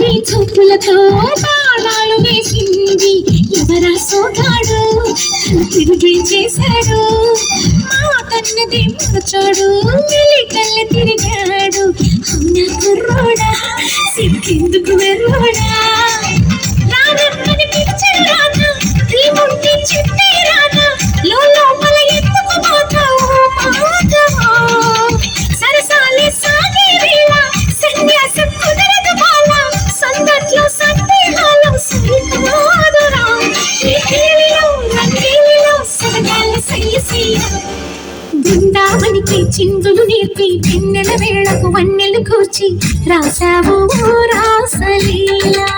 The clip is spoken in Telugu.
నీ చూపులతో బాణాలు వేసింది. ఎవరా సోగాడు తిరిగి చేశాడు మా కన్నది మరచాడు కళ్ళు తిరిగాడు. అమ్మ కుర్రోడా? సిక్కెందుకు వెర్రోడా బృందావనికి చిందులు నేర్పి పిన్నెల వేళకు వన్నెలు కూర్చి రాసావు రాసలీలా.